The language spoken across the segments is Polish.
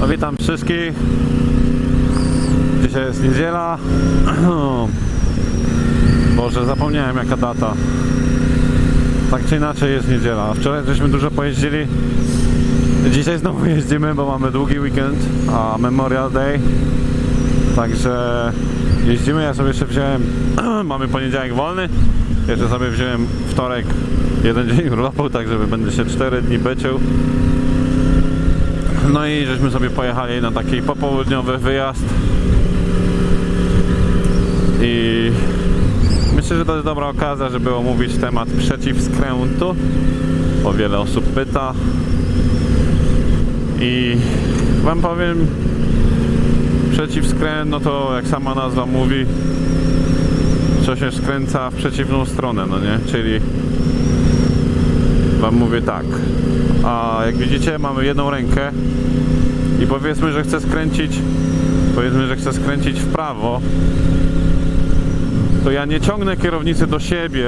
No witam wszystkich. Dzisiaj jest niedziela. Boże, zapomniałem jaka data. Tak czy inaczej jest niedziela. Wczoraj żeśmy dużo pojeździli. Dzisiaj znowu jeździmy, bo mamy długi weekend, a Memorial Day. Także jeździmy. Ja sobie jeszcze wziąłem, mamy poniedziałek wolny. Jeszcze sobie wziąłem wtorek, jeden dzień urlopu, tak żeby będę się 4 dni becił. No i żeśmy sobie pojechali na taki popołudniowy wyjazd. I myślę, że to jest dobra okazja, żeby omówić temat przeciwskrętu, bo wiele osób pyta. I wam powiem, przeciwskręt, no to jak sama nazwa mówi, co się skręca w przeciwną stronę, no nie? Czyli wam mówię tak. A jak widzicie, mamy jedną rękę i powiedzmy, że chcę skręcić, powiedzmy, że chcę skręcić w prawo, to ja nie ciągnę kierownicy do siebie,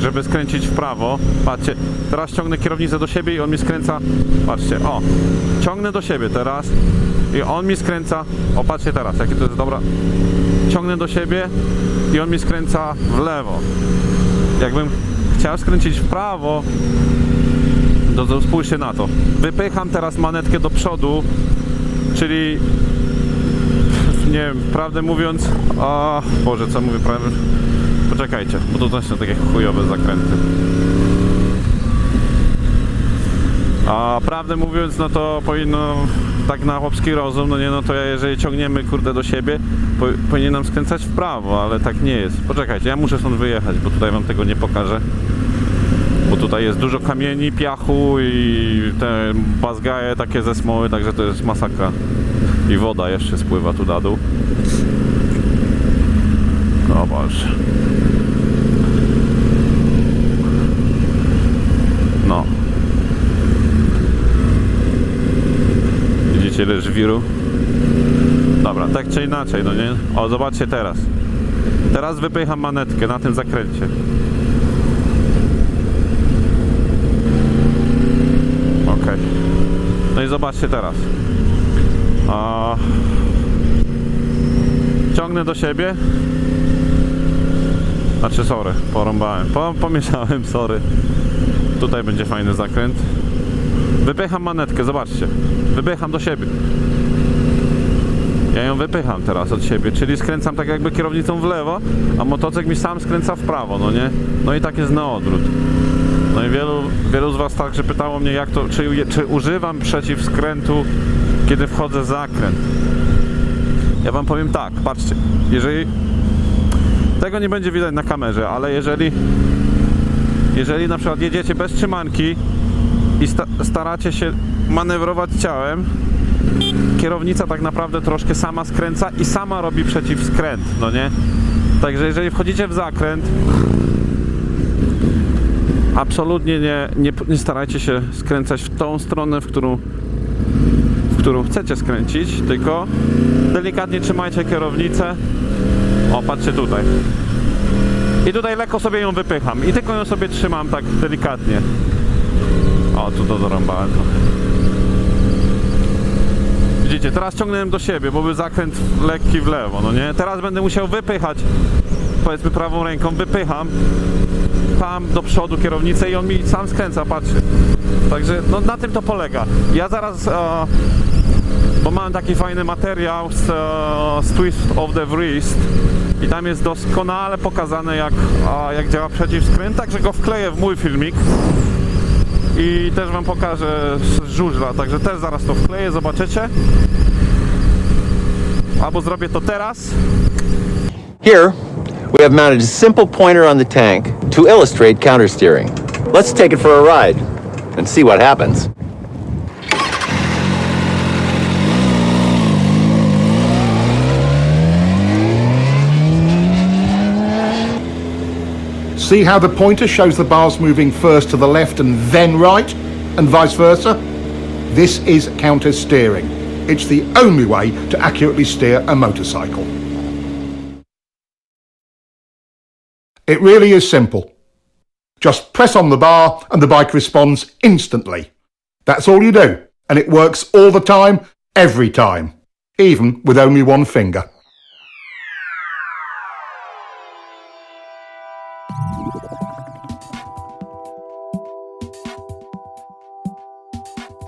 żeby skręcić w prawo. Patrzcie, teraz ciągnę kierownicę do siebie i on mi skręca. Patrzcie, o, ciągnę do siebie teraz i on mi skręca. O, patrzcie teraz, jakie to jest dobra. Ciągnę do siebie i on mi skręca w lewo. Jakbym chciał skręcić w prawo, to, to spójrzcie na to. Wypycham teraz manetkę do przodu, czyli nie wiem, prawdę mówiąc, a Boże, co mówię prawdę? Poczekajcie, bo to też są takie chujowe zakręty. A prawdę mówiąc, no to powinno tak na chłopski rozum, no nie, no to ja jeżeli ciągniemy kurde do siebie, po, powinienem skręcać w prawo, ale tak nie jest. Poczekajcie, ja muszę stąd wyjechać, bo tutaj wam tego nie pokażę. Bo tutaj jest dużo kamieni, piachu i te bazgaje takie ze smoły, także to jest masakra. I woda jeszcze spływa tu na dół. O Boże. No. Ile żwiru? Dobra, tak czy inaczej, no nie? O, zobaczcie teraz. Teraz wypycham manetkę na tym zakręcie. Okej. No i zobaczcie teraz. A... Ciągnę do siebie. Znaczy, sorry, porąbałem. Po, pomieszałem, sorry. Tutaj będzie fajny zakręt. Wypycham manetkę, zobaczcie. Wypycham do siebie. Ja ją wypycham teraz od siebie, czyli skręcam tak jakby kierownicą w lewo, a motocykl mi sam skręca w prawo, no nie? No i tak jest na odwrót. No i wielu, wielu z Was także pytało mnie, jak to, czy, czy używam przeciwskrętu, kiedy wchodzę zakręt. Ja Wam powiem tak, patrzcie, jeżeli tego nie będzie widać na kamerze, ale jeżeli jeżeli na przykład jedziecie bez trzymanki i sta staracie się manewrować ciałem, kierownica tak naprawdę troszkę sama skręca i sama robi przeciwskręt, no nie? Także jeżeli wchodzicie w zakręt, absolutnie nie, nie, nie starajcie się skręcać w tą stronę, w którą, w którą chcecie skręcić, tylko delikatnie trzymajcie kierownicę. O, patrzcie tutaj. I tutaj lekko sobie ją wypycham i tylko ją sobie trzymam tak delikatnie. O, tu to trochę. Widzicie, teraz ciągnąłem do siebie, bo był zakręt lekki w lewo, no nie? Teraz będę musiał wypychać, powiedzmy prawą ręką, wypycham tam do przodu kierownicę i on mi sam skręca, patrzcie. Także no, na tym to polega. Ja zaraz, e, bo mam taki fajny materiał z, e, z Twist of the Wrist i tam jest doskonale pokazane jak, a, jak działa przeciwskręt, także go wkleję w mój filmik i też wam pokażę z żużla, także też zaraz to wkleję, zobaczycie. Albo zrobię to teraz, Here, we have mounted a simple pointer on the tank to illustrate countersteering. Let's take it for a ride and see what happens. See how the pointer shows the bars moving first to the left and then right, and vice versa? This is counter steering. It's the only way to accurately steer a motorcycle. It really is simple. Just press on the bar and the bike responds instantly. That's all you do, and it works all the time, every time, even with only one finger.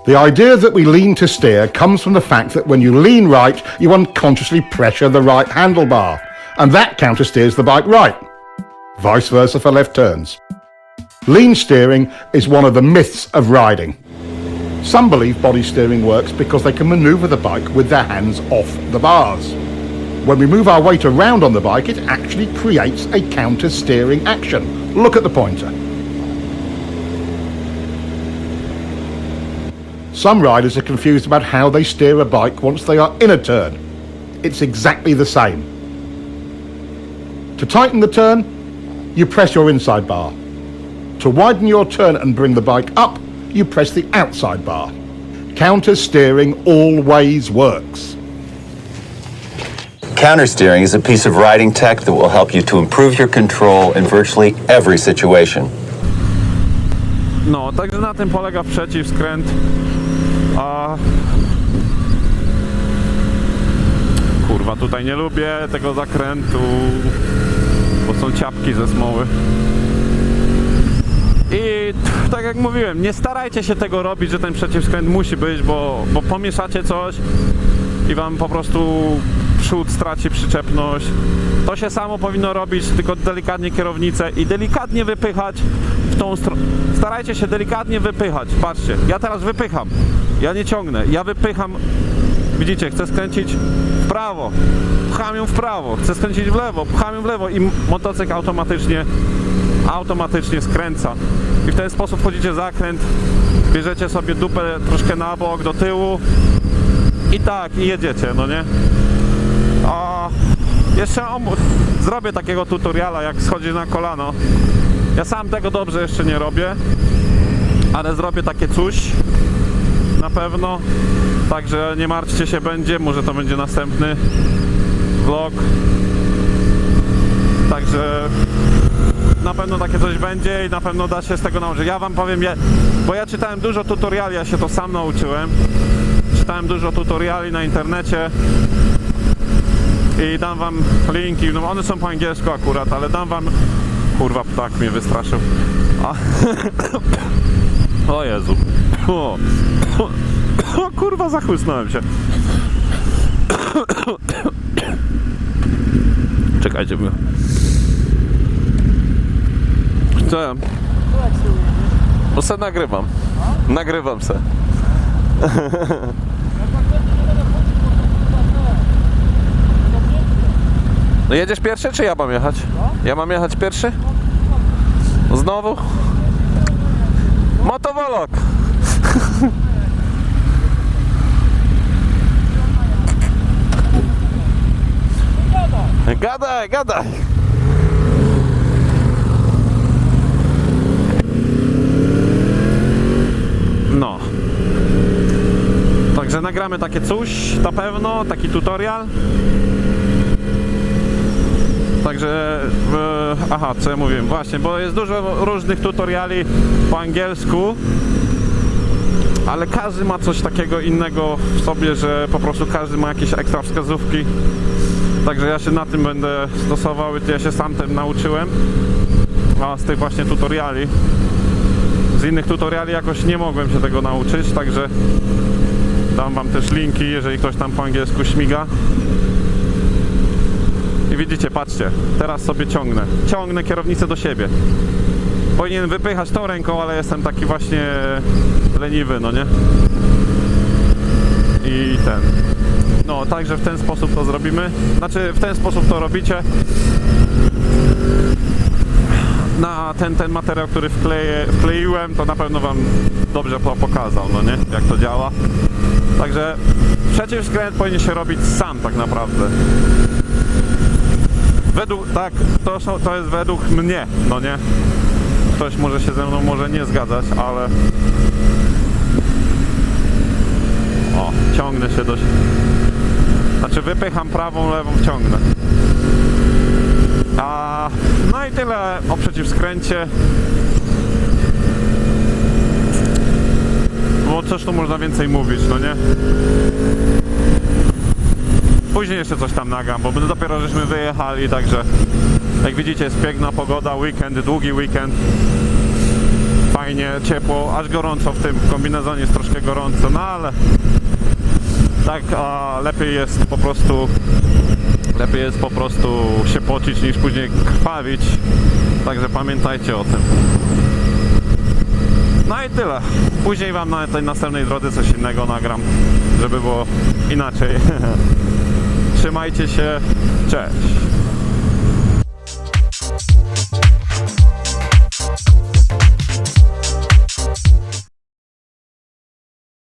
The idea that we lean to steer comes from the fact that when you lean right, you unconsciously pressure the right handlebar, and that countersteers the bike right. Vice versa for left turns. Lean steering is one of the myths of riding. Some believe body steering works because they can maneuver the bike with their hands off the bars. When we move our weight around on the bike, it actually creates a counter steering action. Look at the pointer. Some riders are confused about how they steer a bike once they are in a turn. It's exactly the same. To tighten the turn, you press your inside bar. To widen your turn and bring the bike up, you press the outside bar. Counter steering always works. Countersteering is a piece of riding tech that will help you to improve your control in virtually every situation. No, także na tym polega przeciwskręt. A... Kurwa, tutaj nie lubię tego zakrętu, bo są ciapki ze smoły. I tak jak mówiłem, nie starajcie się tego robić, że ten przeciwskręt musi być, bo, bo pomieszacie coś i wam po prostu przód straci przyczepność. To się samo powinno robić, tylko delikatnie kierownicę i delikatnie wypychać w tą stronę. Starajcie się delikatnie wypychać. Patrzcie, ja teraz wypycham. Ja nie ciągnę, ja wypycham. Widzicie, chcę skręcić w prawo. Pcham ją w prawo. Chcę skręcić w lewo. Pcham ją w lewo i motocykl automatycznie automatycznie skręca. I w ten sposób wchodzicie zakręt, bierzecie sobie dupę troszkę na bok, do tyłu i tak, i jedziecie, no nie? A jeszcze zrobię takiego tutoriala, jak schodzić na kolano. Ja sam tego dobrze jeszcze nie robię, ale zrobię takie coś pewno. Także nie martwcie się, będzie, może to będzie następny vlog. Także na pewno takie coś będzie i na pewno da się z tego nauczyć. Ja wam powiem, ja, bo ja czytałem dużo tutoriali, ja się to sam nauczyłem. Czytałem dużo tutoriali na internecie i dam wam linki, no one są po angielsku akurat, ale dam wam... Kurwa, ptak mnie wystraszył. A... O Jezu. O. o kurwa, zachłysnąłem się. Czekajcie, bo... Co? Bo se nagrywam. Nagrywam se. No jedziesz pierwszy, czy ja mam jechać? Ja mam jechać pierwszy? Znowu? Motowolok! Gadaj, gadaj! No. Także nagramy takie coś, na pewno, taki tutorial. Także, e, aha, co ja mówiłem, właśnie, bo jest dużo różnych tutoriali po angielsku, ale każdy ma coś takiego innego w sobie, że po prostu każdy ma jakieś ekstra wskazówki. Także ja się na tym będę stosował i to ja się sam tym nauczyłem, a z tych właśnie tutoriali. Z innych tutoriali jakoś nie mogłem się tego nauczyć, także dam wam też linki, jeżeli ktoś tam po angielsku śmiga. I widzicie, patrzcie, teraz sobie ciągnę. Ciągnę kierownicę do siebie. Powinien wypychać tą ręką, ale jestem taki właśnie leniwy, no nie? I ten. No, także w ten sposób to zrobimy. Znaczy, w ten sposób to robicie. Na ten, ten materiał, który wkleję, wkleiłem, to na pewno wam dobrze pokazał, no nie? Jak to działa. Także przeciwskręt powinien się robić sam tak naprawdę. Według, tak, to, to jest według mnie, no nie? Ktoś może się ze mną może nie zgadzać, ale... O, ciągnę się dość... Znaczy wypycham prawą, lewą, ciągnę. A, no i tyle. o przeciwskręcie. Bo coś tu można więcej mówić, no nie? Później jeszcze coś tam nagram, bo dopiero żeśmy wyjechali, także jak widzicie jest piękna pogoda, weekend, długi weekend. Fajnie, ciepło, aż gorąco w tym kombinezonie jest troszkę gorąco, no ale tak a lepiej jest po prostu lepiej jest po prostu się pocić niż później krwawić. Także pamiętajcie o tym. No i tyle. Później wam na tej następnej drodze coś innego nagram, żeby było inaczej. Trzymajcie się. Cześć.